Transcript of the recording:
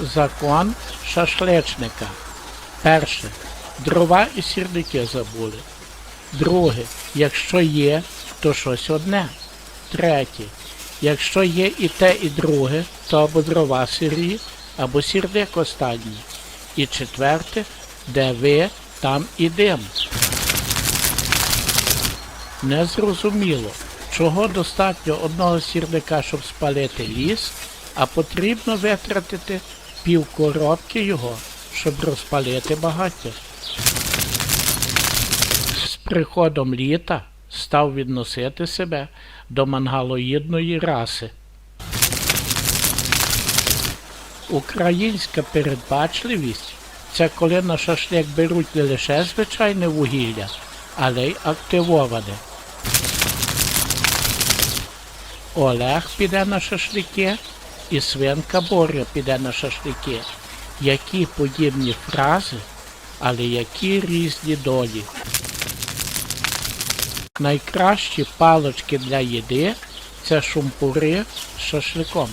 Закон шашличника. Перше. Дрова і сірники забули. Друге. Якщо є, то щось одне. Третє. Якщо є і те, і друге, то або дрова сирі, або сірник останній. І четверте, де ви, там і дим. Незрозуміло, чого достатньо одного сірника, щоб спалити ліс, а потрібно витратити пів коробки його, щоб розпалити багаття. З приходом літа став відносити себе до мангалоїдної раси. Українська передбачливість це коли на шашлик беруть не лише звичайне вугілля, але й активоване. Олег піде на шашлики і свинка Боря піде на шашлики. Які подібні фрази, але які різні долі. Найкращі палочки для їди це шумпури з шашликом.